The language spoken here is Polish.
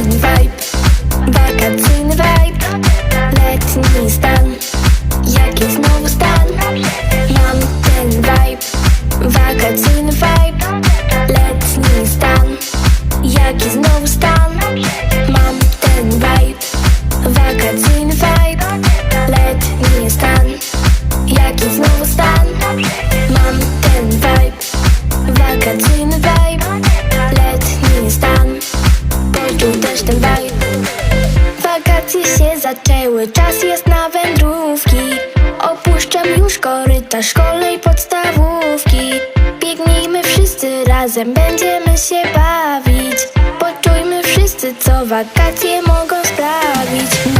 ten vibe. Wakacyjny vibe. Letni stan. Jaki znowu stan? Mam ten vibe. Wakacyjny vibe. Letni stan. Jaki znowu stan? Mam ten vibe. Wakacyjny vibe. Letni stan. Jaki znowu stan? Mam ten vibe. Wakacyjny Wakacje się zaczęły, czas jest na wędrówki. Opuszczam już korytarz szkolnej podstawówki. Biegnijmy wszyscy razem, będziemy się bawić. Poczujmy wszyscy, co wakacje mogą sprawić